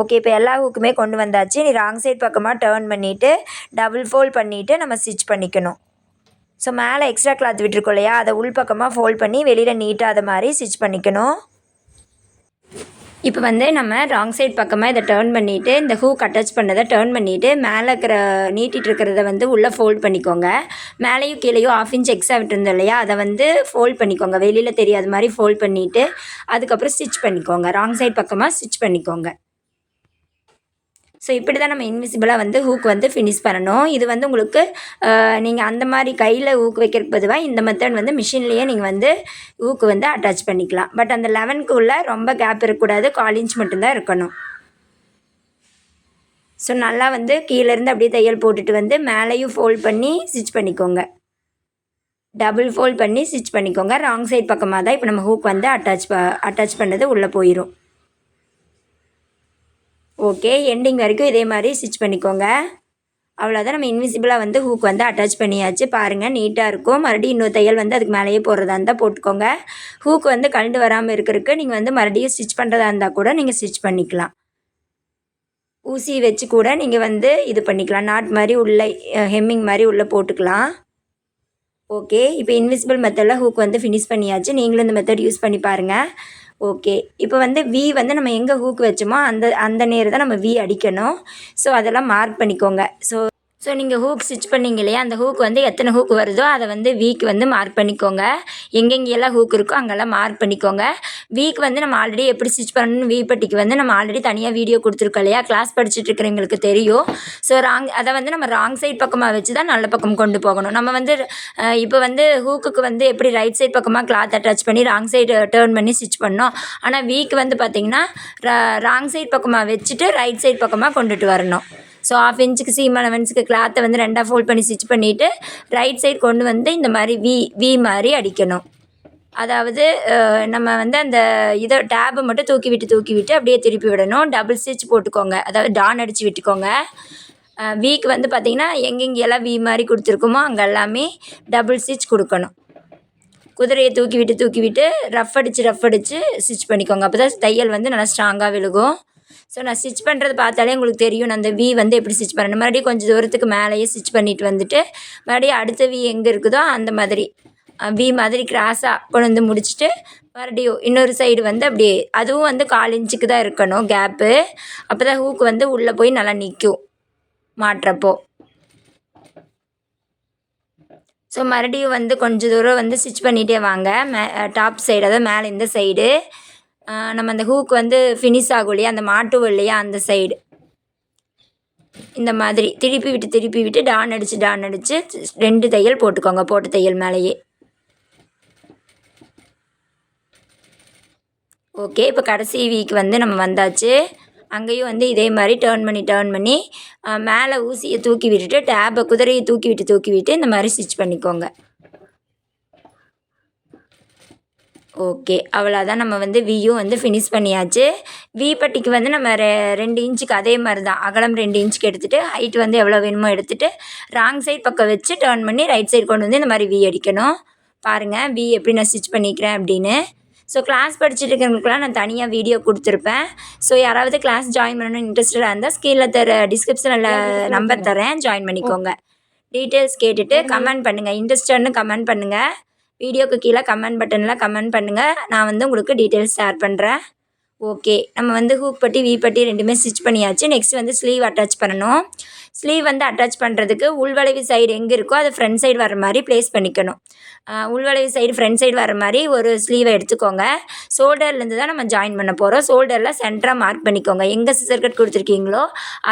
ஓகே இப்போ எல்லா ஹூக்குமே கொண்டு வந்தாச்சு. நீ ராங் சைட் பக்கமாக டேர்ன் பண்ணிவிட்டு டபுள் ஃபோல்ட் பண்ணிவிட்டு நம்ம ஸ்டிச் பண்ணிக்கணும். ஸோ மேலே எக்ஸ்ட்ரா கிளாத் விட்டுருக்கோம் இல்லையா? அதை உள் பக்கமாக ஃபோல்ட் பண்ணி வெளியில் நீட்டாக அதை மாதிரி ஸ்டிச் பண்ணிக்கணும். இப்போ வந்து நம்ம ராங் சைட் பக்கமாக இதை டேர்ன் பண்ணிவிட்டு இந்த ஹூக் அட்டாச் பண்ணதை டேர்ன் பண்ணிவிட்டு மேலே இருக்கிற நீட்டிகிட்டு இருக்கிறத வந்து உள்ளே ஃபோல்ட் பண்ணிக்கோங்க. மேலேயும் கீழேயும் ஆஃப் இன்ச் எக்ஸ்ட்ரா விட்டுருந்தோம் இல்லையா? அதை வந்து ஃபோல்ட் பண்ணிக்கோங்க. வெளியில் தெரியாத மாதிரி ஃபோல்ட் பண்ணிவிட்டு அதுக்கப்புறம் ஸ்டிச் பண்ணிக்கோங்க. ராங் சைட் பக்கமாக ஸ்டிச் பண்ணிக்கோங்க. ஸோ இப்படி தான் நம்ம இன்விசிபிளாக வந்து ஹூக் வந்து ஃபினிஷ் பண்ணணும். இது வந்து உங்களுக்கு நீங்கள் அந்த மாதிரி கையில் ஹூக் வைக்கிறதுக்கு பொதுவாக இந்த மெத்தட் வந்து மிஷின்லேயே நீங்கள் வந்து ஹூக்கு வந்து அட்டாச் பண்ணிக்கலாம். பட் அந்த லெவனுக்கு உள்ள ரொம்ப கேப் இருக்கக்கூடாது. கால் இன்ச் மட்டும்தான் இருக்கணும். ஸோ நல்லா வந்து கீழேருந்து அப்படியே தையல் போட்டுட்டு வந்து மேலேயும் ஃபோல்ட் பண்ணி ஸ்டிச் பண்ணிக்கோங்க. டபுள் ஃபோல்ட் பண்ணி ஸ்டிச் பண்ணிக்கோங்க. ராங் சைட் பக்கமாக தான் இப்போ நம்ம ஹூக் வந்து அட்டாச் அட்டாச் பண்ணது உள்ளே போயிடும் ஓகே எண்டிங் வரைக்கும் இதே மாதிரி ஸ்டிச் பண்ணிக்கோங்க. அவ்வளோதான் நம்ம இன்விசிபிளாக வந்து ஹூக் வந்து அட்டாச் பண்ணியாச்சு. பாருங்கள் நீட்டாக இருக்கும். மறுபடியும் இன்னொரு தையல் வந்து அதுக்கு மேலேயே போடுறதா இருந்தால் போட்டுக்கோங்க. ஹூக் வந்து கழண்டு வராமல் இருக்கிறதுக்கு நீங்கள் வந்து மறுபடியும் ஸ்டிச் பண்ணுறதா இருந்தால் கூட நீங்கள் ஸ்டிச் பண்ணிக்கலாம். ஊசி வச்சு கூட நீங்கள் வந்து இது பண்ணிக்கலாம். நாட் மாதிரி உள்ளே ஹெம்மிங் மாதிரி உள்ளே போட்டுக்கலாம். ஓகே இப்போ இன்விசிபிள் மெத்தடில் ஹூக் வந்து ஃபினிஷ் பண்ணியாச்சு. நீங்களும் இந்த மெத்தட் யூஸ் பண்ணி பாருங்கள் ஓகே இப்போ வந்து வி வந்து நம்ம எங்கே ஹூக் வச்சோமோ அந்த அந்த நேரம் தான் நம்ம வி அடிக்கணும். ஸோ அதெல்லாம் மார்க் பண்ணிக்கோங்க. ஸோ ஸோ நீங்கள் ஹூக் ஸ்டிச் பண்ணீங்க இல்லையா? அந்த ஹூக் வந்து எத்தனை ஹூக் வருதோ அதை வந்து வீக் வந்து மார்க் பண்ணிக்கோங்க. எங்கெங்கெல்லாம் ஹூக் இருக்கோ அங்கெல்லாம் மார்க் பண்ணிக்கோங்க. வீக் வந்து நம்ம ஆல்ரெடி எப்படி ஸ்டிச் பண்ணணும்னு வீப்பட்டிக்கு வந்து நம்ம ஆல்ரெடி தனியாக வீடியோ கொடுத்துருக்கோம் இல்லையா? கிளாஸ் படிச்சுட்டு இருக்கிறவங்களுக்கு தெரியும். ஸோ ராங் அதை வந்து நம்ம ராங் சைட் பக்கமாக வச்சு தான் நல்ல பக்கம் கொண்டு போகணும். நம்ம வந்து இப்போ வந்து ஹூக்குக்கு வந்து எப்படி ரைட் சைட் பக்கமாக கிளாத் அட்டாச் பண்ணி ராங் சைடு டேர்ன் பண்ணி ஸ்டிச் பண்ணோம். ஆனால் வீக் வந்து பார்த்திங்கன்னா ராங் சைட் பக்கமாக வச்சுட்டு ரைட் சைட் பக்கமாக கொண்டுட்டு வரணும். ஸோ ஆஃப் இன்ச்சுக்கு சீமான அலவன்ஸுக்கு கிளாத்தை வந்து ரெண்டாக ஃபோல்ட் பண்ணி ஸ்டிச் பண்ணிவிட்டு ரைட் சைடு கொண்டு வந்து இந்த மாதிரி வி வி மாதிரி அடிக்கணும். அதாவது நம்ம வந்து அந்த இதை டேபை மட்டும் தூக்கி விட்டு தூக்கி விட்டு அப்படியே திருப்பி விடணும். டபுள் ஸ்டிச் போட்டுக்கோங்க. அதாவது டான் அடித்து விட்டுக்கோங்க. வீக் வந்து பார்த்திங்கன்னா எங்கெங்கெல்லாம் வி மாதிரி கொடுத்துருக்குமோ அங்கே எல்லாமே டபுள் ஸ்டிச் கொடுக்கணும். குதிரையை தூக்கி விட்டு தூக்கி விட்டு ரஃப் அடித்து ரஃப் அடித்து ஸ்டிச் பண்ணிக்கோங்க. அப்போ தான் தையல் வந்து நல்லா ஸ்ட்ராங்காக விழுகும். ஸோ நான் ஸ்டிச் பண்ணுறது பார்த்தாலே உங்களுக்கு தெரியும். நான் அந்த வி வந்து எப்படி ஸ்டிச் பண்ணணும் மறுபடியும் கொஞ்சம் தூரத்துக்கு மேலேயே ஸ்டிச் பண்ணிட்டு வந்துட்டு மறுபடியும் அடுத்த வி எங்கே இருக்குதோ அந்த மாதிரி வி மாதிரி கிராஸாக கொண்டு வந்து முடிச்சுட்டு மறுபடியும் இன்னொரு சைடு வந்து அப்படியே அதுவும் வந்து கால் இன்ச்சுக்கு தான் இருக்கணும் கேப்பு அப்போ தான் ஹூக்கு வந்து உள்ளே போய் நல்லா நிற்கும் மாட்டுறப்போ. ஸோ மறுபடியும் வந்து கொஞ்சம் தூரம் வந்து ஸ்டிச் பண்ணிகிட்டே வாங்க. மே டாப் சைடு அதாவது மேலே இந்த சைடு நம்ம அந்த ஹூக் வந்து ஃபினிஷ் ஆகும் இல்லையா? அந்த மாட்டு இல்லையா? அந்த சைடு இந்த மாதிரி. திருப்பி விட்டு திருப்பி விட்டு டான் அடித்து டான் அடித்து ரெண்டு தையல் போட்டுக்கோங்க. போட்ட தையல் மேலேயே. ஓகே இப்போ கடைசி வீக் வந்து நம்ம வந்தாச்சு. அங்கேயும் வந்து இதே மாதிரி டேர்ன் பண்ணி டேர்ன் பண்ணி மேலே ஊசியை தூக்கி விட்டுட்டு டேப்பை குதிரையை தூக்கி விட்டு தூக்கி விட்டு இந்த மாதிரி ஸ்டிச் பண்ணிக்கோங்க. ஓகே அவ்வளோதான் நம்ம வந்து வியும் வந்து ஃபினிஷ் பண்ணியாச்சு. வி பட்டிக்கு வந்து நம்ம ரெ ரெண்டு இன்ச்சுக்கு அதே மாதிரி தான் அகலம் ரெண்டு இன்ச்சுக்கு எடுத்துகிட்டு ஹைட் வந்து எவ்வளோ வேணுமோ எடுத்துகிட்டு ராங் சைட் பக்கம் வச்சு டேர்ன் பண்ணி ரைட் சைடு கொண்டு வந்து இந்த மாதிரி வி அடிக்கணும். பாருங்கள் வி எப்படி நான் ஸ்டிச் பண்ணிக்கிறேன் அப்படின்னு. ஸோ கிளாஸ் படிச்சுட்டு இருக்கிறவங்களுக்குலாம் நான் தனியாக வீடியோ கொடுத்துருப்பேன். ஸோ யாராவது கிளாஸ் ஜாயின் பண்ணணும்னு இன்ட்ரெஸ்டடாக இருந்தால் ஸ்கீனில் தர டிஸ்கிரிப்ஷனில் நம்பர் தரேன். ஜாயின் பண்ணிக்கோங்க. டீட்டெயில்ஸ் கேட்டுட்டு கமெண்ட் பண்ணுங்கள் இன்ட்ரெஸ்டட்னு கமெண்ட் பண்ணுங்கள் வீடியோக்கு கீழே கமெண்ட் பட்டனில் கமெண்ட் பண்ணுங்கள் நான் வந்து உங்களுக்கு டீட்டெயில்ஸ் ஷேர் பண்ணுறேன் ஓகே. நம்ம வந்து ஹூக் பட்டி வி பட்டி ரெண்டுமே ஸ்டிச் பண்ணியாச்சு. நெக்ஸ்ட் வந்து ஸ்லீவ் அட்டாச் பண்ணணும். ஸ்லீவ் வந்து அட்டாச் பண்ணுறதுக்கு உள்வளைவு சைடு எங்கே இருக்கோ அது ஃப்ரண்ட் சைடு வர மாதிரி ப்ளேஸ் பண்ணிக்கணும். உள்வளைவு சைடு ஃப்ரண்ட் சைடு வர மாதிரி ஒரு ஸ்லீவை எடுத்துக்கோங்க. ஷோல்டர்லேருந்து தான் நம்ம ஜாயின் பண்ண போகிறோம் ஷோல்டரில் சென்டராக மார்க் பண்ணிக்கோங்க. எங்கே சிசர் கட் கொடுத்துருக்கீங்களோ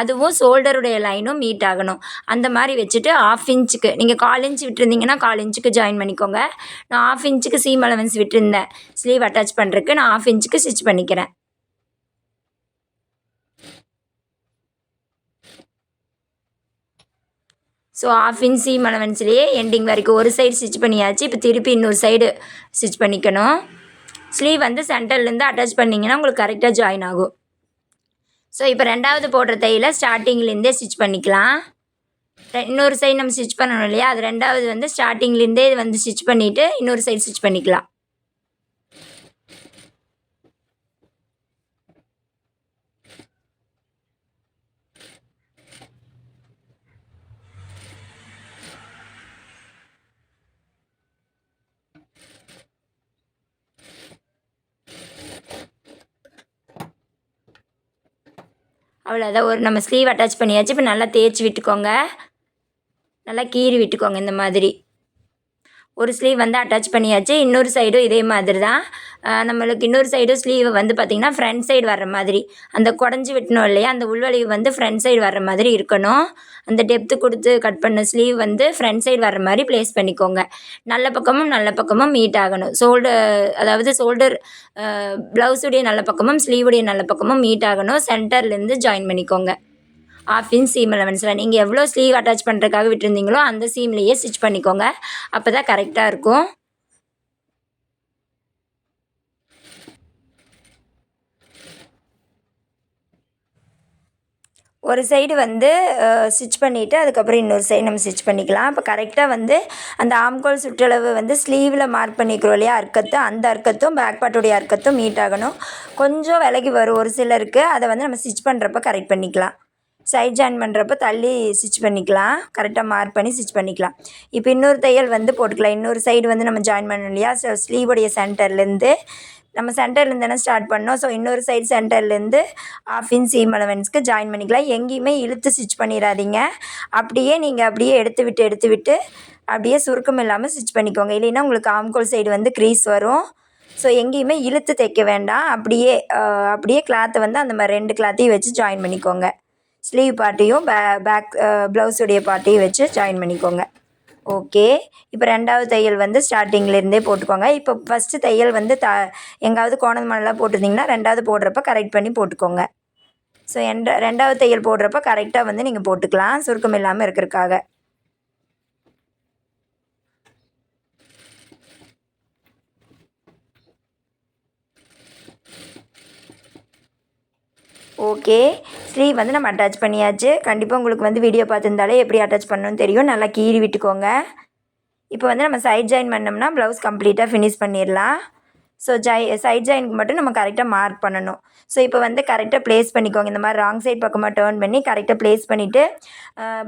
அதுவும் ஷோல்டருடைய லைனும் மீட் ஆகணும். அந்த மாதிரி வச்சுட்டு ஆஃப் இன்ச்சுக்கு நீங்கள் கால் இன்ச் விட்டுருந்தீங்கன்னா கால் இன்ச்சுக்கு ஜாயின் பண்ணிக்கோங்க. நான் ஆஃப் இன்ச்சுக்கு சீம் அலவன்ஸ் விட்டுருந்தேன். ஸ்லீவ் அட்டாச் பண்ணுறதுக்கு நான் ஆஃப் இன்ச்சுக்கு ஸ்டிச் பண்ணிக்கிறேன். ஸோ ஆஃப் இன்சி மலவன்ஸ்லேயே எண்டிங் வரைக்கும் ஒரு சைடு ஸ்டிச் பண்ணியாச்சு. இப்போ திருப்பி இன்னொரு சைடு ஸ்டிச் பண்ணிக்கணும். ஸ்லீவ் வந்து சென்டர்லேருந்து அட்டாச் பண்ணிங்கன்னா உங்களுக்கு கரெக்டாக ஜாயின் ஆகும். ஸோ இப்போ ரெண்டாவது போடுற தையில் ஸ்டார்டிங்லேருந்தே ஸ்டிச் பண்ணிக்கலாம். இன்னொரு சைடு நம்ம ஸ்டிச் பண்ணணும் இல்லையா? அது ரெண்டாவது வந்து ஸ்டார்டிங்லேருந்தே வந்து ஸ்டிச் பண்ணிவிட்டு இன்னொரு சைடு ஸ்டிச் பண்ணிக்கலாம். அவ்வளோதான் ஒரு நம்ம ஸ்லீவ் அட்டாச் பண்ணியாச்சு. இப்போ நல்லா தேய்ச்சி விட்டுக்கோங்க. நல்லா கீறி விட்டுக்கோங்க இந்த மாதிரி. ஒரு ஸ்லீவ் வந்து அட்டாச் பண்ணியாச்சு. இன்னொரு சைடும் இதே மாதிரி தான் நம்மளுக்கு இன்னொரு சைடும் ஸ்லீவ் வந்து பார்த்திங்கன்னா ஃப்ரண்ட் சைடு வர்ற மாதிரி. அந்த குடஞ்சி வெட்டணும் இல்லையா? அந்த உள்வளைவு வந்து ஃப்ரண்ட் சைடு வர்ற மாதிரி இருக்கணும். அந்த டெப்த்து கொடுத்து கட் பண்ண ஸ்லீவ் வந்து ஃப்ரண்ட் சைடு வர்ற மாதிரி ப்ளேஸ் பண்ணிக்கோங்க. நல்ல பக்கமும் நல்ல பக்கமும் மீட் ஆகணும். ஷோல்டர் அதாவது ஷோல்டர் ப்ளவுஸுடைய நல்ல பக்கமும் ஸ்லீவுடைய நல்ல பக்கமும் மீட் ஆகணும். சென்டர்லேருந்து ஜாயின் பண்ணிக்கோங்க. ஆஃப் இன்ச் சீம் அலவன்ஸில் நீங்கள் எவ்வளோ ஸ்லீவ் அட்டாச் பண்ணுறதுக்காக விட்டுருந்தீங்களோ அந்த சீம்லேயே ஸ்டிச் பண்ணிக்கோங்க. அப்போ தான் கரெக்டாக இருக்கும். ஒரு சைடு வந்து ஸ்டிச் பண்ணிவிட்டு அதுக்கப்புறம் இன்னொரு சைடு நம்ம ஸ்டிச் பண்ணிக்கலாம். இப்போ கரெக்டாக வந்து அந்த ஆம்கோல் சுற்றளவு வந்து ஸ்லீவில் மார்க் பண்ணிக்கிறோம் இல்லையா? அர்க்கத்தும் அந்த அர்க்கத்தும் பேக் பாட்டுடைய அர்க்கத்தும் மீட் ஆகணும். கொஞ்சம் விலகி வரும். ஒரு சிலருக்கு அதை வந்து நம்ம ஸ்டிச் பண்ணுறப்ப கரெக்ட் பண்ணிக்கலாம். சைட் ஜாயின் பண்ணுறப்ப தள்ளி ஸ்டிச் பண்ணிக்கலாம். கரெக்டாக மார்க் பண்ணி ஸ்டிச் பண்ணிக்கலாம். இப்போ இன்னொரு தையல் வந்து போட்டுக்கலாம். இன்னொரு சைடு வந்து நம்ம ஜாயின் பண்ணணும் இல்லையா? ஸோ ஸ்லீவுடைய சென்டர்லேருந்து நம்ம சென்டர்லேருந்து தானே ஸ்டார்ட் பண்ணோம். ஸோ இன்னொரு சைடு சென்டர்லேருந்து ஆஃப் இன்ச் சீம் அலவன்ஸ்க்கு ஜாயின் பண்ணிக்கலாம். எங்கேயுமே இழுத்து ஸ்டிச் பண்ணிடாதீங்க. அப்படியே நீங்கள் அப்படியே எடுத்து விட்டு எடுத்து விட்டு அப்படியே சுருக்கம் இல்லாமல் ஸ்டிச் பண்ணிக்கோங்க. இல்லைன்னா உங்களுக்கு ஆம்கோல் சைடு வந்து க்ரீஸ் வரும். ஸோ எங்கேயுமே இழுத்து தைக்க வேண்டாம். அப்படியே அப்படியே கிளாத்தை வந்து அந்த மாதிரி ரெண்டு கிளாத்தையும் வச்சு ஜாயின் பண்ணிக்கோங்க. ஸ்லீவ் பார்ட்டையும் பே பேக் ப்ளவுஸுடைய பார்ட்டையும் வச்சு ஜாயின் பண்ணிக்கோங்க. ஓகே. இப்போ ரெண்டாவது தையல் வந்து ஸ்டார்டிங்லேருந்தே போட்டுக்கோங்க. இப்போ ஃபஸ்ட்டு தையல் வந்து த எங்காவது கோணல் மணலாம் போட்டிருந்தீங்கன்னா ரெண்டாவது போடுறப்ப கரெக்ட் பண்ணி போட்டுக்கோங்க. ஸோ எண்ட ரெண்டாவது தையல் போடுறப்ப கரெக்டாக வந்து நீங்கள் போட்டுக்கலாம். சுருக்கம் இல்லாமல் இருக்கிறதுக்காக. ஓகே. ஸ்லீவ் வந்து நம்ம அட்டாச் பண்ணியாச்சு. கண்டிப்பாக உங்களுக்கு வந்து வீடியோ பார்த்துருந்தாலே எப்படி அட்டாச் பண்ணணும்னு தெரியும். நல்லா கீறி விட்டுக்கோங்க. இப்போ வந்து நம்ம சைட் ஜாயின் பண்ணோம்னா ப்ளவுஸ் கம்ப்ளீட்டாக ஃபினிஷ் பண்ணிடலாம். ஸோ ஜாய் சைட் ஜாயினுக்கு மட்டும் நம்ம கரெக்டாக மார்க் பண்ணணும். ஸோ இப்போ வந்து கரெக்டாக ப்ளேஸ் பண்ணிக்கோங்க. இந்த மாதிரி ராங் சைட் பக்கமாக டேர்ன் பண்ணி கரெக்டாக ப்ளேஸ் பண்ணிவிட்டு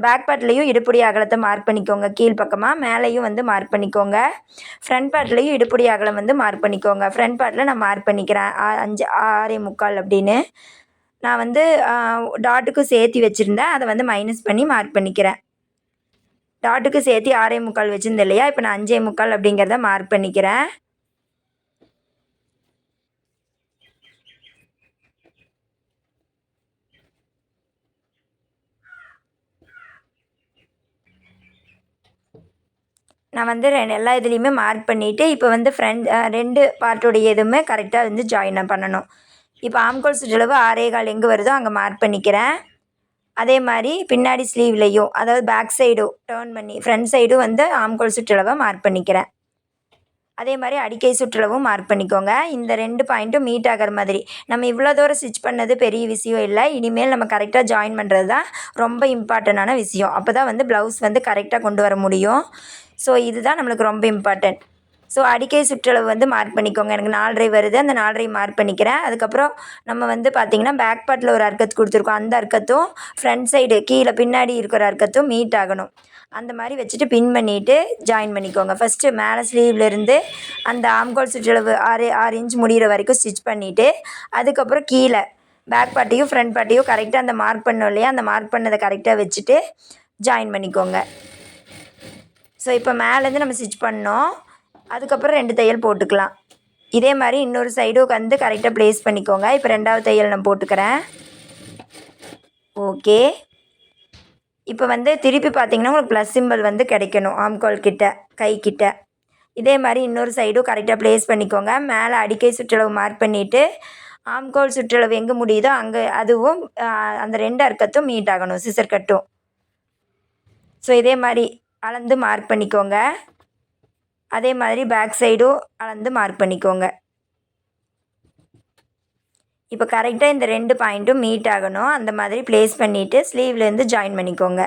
பேக் பார்ட்லேயும் இடுப்புடி அகலத்தை மார்க் பண்ணிக்கோங்க. கீழ் பக்கமாக மேலேயும் வந்து மார்க் பண்ணிக்கோங்க. ஃப்ரண்ட் பார்ட்லேயும் இடுப்புடி அகலம் வந்து மார்க் பண்ணிக்கோங்க. ஃப்ரண்ட் பார்ட்டில் நான் மார்க் பண்ணிக்கிறேன். அஞ்சு ஆறே முக்கால் அப்படின்னு. நான் வந்து டாட்டுக்கும் சேர்த்து வச்சுருந்தேன். அதை வந்து மைனஸ் பண்ணி மார்க் பண்ணிக்கிறேன். டாட்டுக்கு சேர்த்து ஆறே முக்கால் வச்சுருந்தேன் இல்லையா? இப்போ நான் அஞ்சே முக்கால் அப்படிங்கிறத மார்க் பண்ணிக்கிறேன். நான் வந்து ரெண்டு எல்லா இதுலேயுமே மார்க் பண்ணிவிட்டு இப்போ வந்து ஃப்ரெண்ட் ரெண்டு பார்ட்டோடைய இதுவுமே கரெக்டாக வந்து ஜாயின் பண்ணணும். இப்போ ஆம்கோல் சுற்றளவு ஆறே கால் எங்கே வருதோ அங்கே மார்க் பண்ணிக்கிறேன். அதே மாதிரி பின்னாடி ஸ்லீவ்லேயும் அதாவது பேக் சைடும் டேர்ன் பண்ணி ஃப்ரண்ட் சைடும் வந்து ஆம்கோல் சுற்றளவை மார்க் பண்ணிக்கிறேன். அதே மாதிரி அடிக்கை சுற்றளவும் மார்க் பண்ணிக்கோங்க. இந்த ரெண்டு பாயிண்ட்டும் மீட் ஆகிற மாதிரி. நம்ம இவ்வளோ தூரம் ஸ்டிச் பண்ணது பெரிய விஷயம் இல்லை. இனிமேல் நம்ம கரெக்டாக ஜாயின் பண்ணுறது தான் ரொம்ப இம்பார்ட்டண்ட்டான விஷயம். அப்போ தான் வந்து ப்ளவுஸ் வந்து கரெக்டாக கொண்டு வர முடியும். ஸோ இதுதான் நம்மளுக்கு ரொம்ப இம்பார்ட்டன்ட் ஸோ அடிக்கை சுற்றளவு வந்து மார்க் பண்ணிக்கோங்க. எனக்கு நாலரை வருது. அந்த நாலரை மார்க் பண்ணிக்கிறேன். அதுக்கப்புறம் நம்ம வந்து பார்த்திங்கன்னா பேக் பார்ட்டில் ஒரு அர்க்கத்து கொடுத்துருக்கோம். அந்த அர்க்கத்தும் ஃப்ரண்ட் சைடு கீழே பின்னாடி இருக்கிற அர்க்கத்தும் மீட் ஆகணும். அந்த மாதிரி வச்சுட்டு பின் பண்ணிவிட்டு ஜாயின் பண்ணிக்கோங்க. ஃபஸ்ட்டு மேலே ஸ்லீவ்லேருந்து அந்த ஆம்கோல் சுற்றளவு ஆறு ஆறு இன்ச் முடிகிற வரைக்கும் ஸ்டிச் பண்ணிவிட்டு அதுக்கப்புறம் கீழே பேக் பார்ட்டியும் ஃப்ரண்ட் பார்ட்டியும் கரெக்டாக அந்த மார்க் பண்ணோம் இல்லையா? அந்த மார்க் பண்ணதை கரெக்டாக வச்சுட்டு ஜாயின் பண்ணிக்கோங்க. ஸோ இப்போ மேலேருந்து நம்ம ஸ்டிச் பண்ணோம். அதுக்கப்புறம் ரெண்டு தையல் போட்டுக்கலாம். இதே மாதிரி இன்னொரு சைடும் வந்து கரெக்டாக ப்ளேஸ் பண்ணிக்கோங்க. இப்போ ரெண்டாவது தையல் நான் போட்டுக்கிறேன். ஓகே இப்போ வந்து திருப்பி பார்த்தீங்கன்னா உங்களுக்கு ப்ளஸ் சிம்பிள் வந்து கிடைக்கணும். ஆம்கால் கிட்ட கை கிட்ட. இதே மாதிரி இன்னொரு சைடும் கரெக்டாக ப்ளேஸ் பண்ணிக்கோங்க. மேலே அடிக்கை சுற்றளவு மார்க் பண்ணிவிட்டு ஆம்கோல் சுற்றளவு எங்கே முடியுதோ அங்கே அதுவும் அந்த ரெண்டு அர்க்கத்தும் மீட் ஆகணும். சிசர் கட்டும் ஸோ இதே மாதிரி அளந்து மார்க் பண்ணிக்கோங்க. அதே மாதிரி பேக் சைடும் அளந்து மார்க் பண்ணிக்கோங்க. இப்போ கரெக்டாக இந்த ரெண்டு பாயிண்ட்டும் மீட் ஆகணும். அந்த மாதிரி ப்ளேஸ் பண்ணிவிட்டு ஸ்லீவ்லேருந்து ஜாயின் பண்ணிக்கோங்க.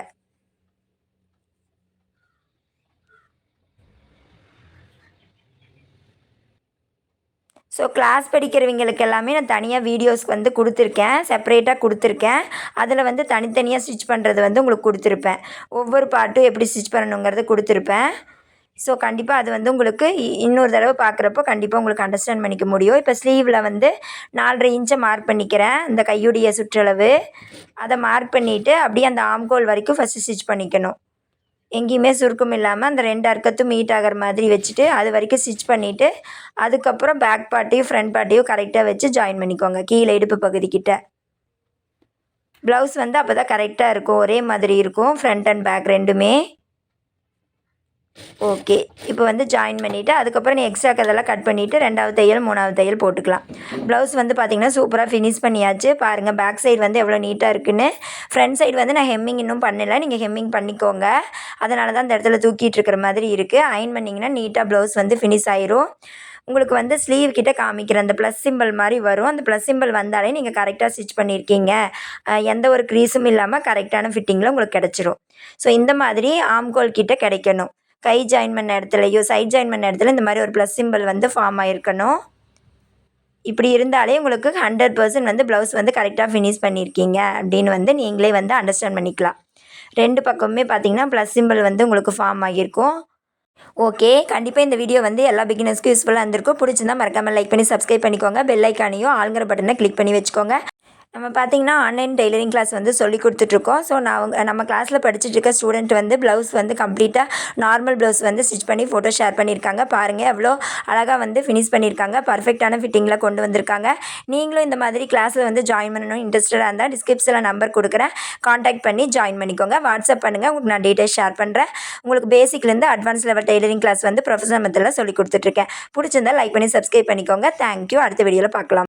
ஸோ கிளாஸ் படிக்கிறவங்களுக்கு எல்லாமே நான் தனியாக வீடியோஸ்க்கு வந்து கொடுத்துருக்கேன். செப்பரேட்டாக கொடுத்துருக்கேன். அதில் வந்து தனித்தனியாக ஸ்டிச் பண்ணுறது வந்து உங்களுக்கு கொடுத்துருப்பேன். ஒவ்வொரு பாட்டும் எப்படி ஸ்டிச் பண்ணணுங்கிறத கொடுத்துருப்பேன். ஸோ கண்டிப்பாக அது வந்து உங்களுக்கு இ- இன்னொரு தடவை பார்க்குறப்போ கண்டிப்பாக உங்களுக்கு அண்டர்ஸ்டாண்ட் பண்ணிக்க முடியும். இப்போ ஸ்லீவில் வந்து நாலரை இன்ச்சை மார்க் பண்ணிக்கிறேன். இந்த கையுடைய சுற்றளவு. அதை மார்க் பண்ணிவிட்டு அப்படியே அந்த ஆம்கோல் வரைக்கும் ஃபஸ்ட்டு ஸ்டிச் பண்ணிக்கணும். எங்கேயுமே சுருக்கம் இல்லாமல் அந்த ரெண்டு அர்க்கத்தும் மீட் ஆகிற மாதிரி வச்சுட்டு அது வரைக்கும் ஸ்டிச் பண்ணிவிட்டு அதுக்கப்புறம் பேக் பார்ட்டையும் ஃப்ரண்ட் பார்ட்டையும் கரெக்டாக வச்சு ஜாயின் பண்ணிக்கோங்க. கீழே இடுப்பு பகுதிக்கிட்ட ப்ளவுஸ் வந்து அப்போ தான் கரெக்டாக இருக்கும். ஒரே மாதிரி இருக்கும். ஃப்ரண்ட் அண்ட் பேக் ரெண்டுமே. ஓகே. இப்போ வந்து ஜாயின் பண்ணிவிட்டு அதுக்கப்புறம் நீ எக்ஸ்ட்ரா கதெல்லாம் கட் பண்ணிவிட்டு ரெண்டாவது தையல் மூணாவது தையல் போட்டுக்கலாம். ப்ளவுஸ் வந்து பார்த்திங்கன்னா சூப்பராக ஃபினிஷ் பண்ணியாச்சு. பாருங்கள் பேக் சைடு வந்து எவ்வளோ நீட்டாக இருக்குன்னு. ஃப்ரண்ட் சைடு வந்து நான் ஹெம்மிங் இன்னும் பண்ணல. நீங்கள் ஹெம்மிங் பண்ணிக்கோங்க. அதனால தான் அந்த இடத்துல தூக்கிட்டு இருக்கிற மாதிரி இருக்குது அயன் பண்ணிங்கன்னா நீட்டாக ப்ளவுஸ் வந்து ஃபினிஷ் ஆயிரும். உங்களுக்கு வந்து ஸ்லீவ் கிட்ட காமிக்கிற அந்த ப்ளஸ் சிம்பிள் மாதிரி வரும். அந்த ப்ளஸ் சிம்பிள் வந்தாலே நீங்கள் கரெக்டாக ஸ்டிச் பண்ணியிருக்கீங்க எந்த ஒரு க்ரீஸும் இல்லாமல் கரெக்டான ஃபிட்டிங்கில் உங்களுக்கு கிடச்சிரும். ஸோ இந்த மாதிரி ஆம்கோல் கிட்ட கிடைக்கணும். கை ஜாயின் பண்ண இடத்துலையோ சைட் ஜாயின் பண்ண இடத்துல இந்த மாதிரி ஒரு ப்ளஸ் சிம்பிள் வந்து ஃபார்ம் ஆகிருக்கணும் இப்படி இருந்தாலே உங்களுக்கு ஹண்ட்ரட் பர்சன்ட் வந்து ப்ளவுஸ் வந்து கரெக்டாக ஃபினிஷ் பண்ணியிருக்கீங்க அப்படின்னு வந்து நீங்களே வந்து அண்டர்ஸ்டாண்ட் பண்ணிக்கலாம். ரெண்டு பக்கமுமே பார்த்தீங்கன்னா ப்ளஸ் சிம்பிள் வந்து உங்களுக்கு ஃபார்ம் ஆகியிருக்கும் ஓகே கண்டிப்பாக இந்த வீடியோ வந்து எல்லா பிகினர்ஸ்க்கும் யூஸ்ஃபுல்லாக இருந்திருக்கும். பிடிச்சிருந்தா மறக்காமல் லைக் பண்ணி சப்ஸ்கிரைப் பண்ணிக்கோங்க. பெல் ஐக்கானையும் ஆளுங்கிற பட்டனை கிளிக் பண்ணி வச்சுக்கோங்க. நம்ம பார்த்தீங்கன்னா ஆன்லைன் டெய்லரிங் கிளாஸ் வந்து சொல்லி கொடுத்துட்ருக்கோம் ஸோ நான் அவங்க நம்ம கிளாஸில் படிச்சுட்டு இருக்க ஸ்டூடெண்ட் வந்து ப்ளவுஸ் வந்து கம்ப்ளீட்டாக நார்மல் ப்ளவுஸ் வந்து ஸ்டிச் பண்ணி ஃபோட்டோ ஷேர் பண்ணியிருக்காங்க. பாருங்கள் எவ்வளோ அழகாக வந்து ஃபினிஷ் பண்ணியிருக்காங்க. பர்ஃபெக்டான ஃபிட்டிங்கில் கொண்டு வந்திருக்காங்க. நீங்களும் இந்த மாதிரி கிளாஸில் வந்து ஜாயின் பண்ணணும். இன்ட்ரெஸ்டடாக இருந்தால் டிஸ்கிரிப்ஷனில் நம்பர் கொடுக்குறேன். காண்டாக்ட் பண்ணி ஜாயின் பண்ணிக்கோங்க. வாட்ஸ்அப் பண்ணுங்கள் உங்களுக்கு நான் டீட்டெயில் ஷேர் பண்ணுறேன் உங்களுக்கு பேசிக்லேருந்து அட்வான்ஸ் லெவல் டெய்லரிங் கிளாஸ் வந்து ப்ரொஃபஷனல் மெத்தடில் சொல்லி கொடுத்துட்ருக்கேன் பிடிச்சிருந்தா லைக் பண்ணி சப்ஸ்கிரைப் பண்ணிக்கோங்க. தேங்க்யூ அடுத்த வீடியோவில் பார்க்கலாம்.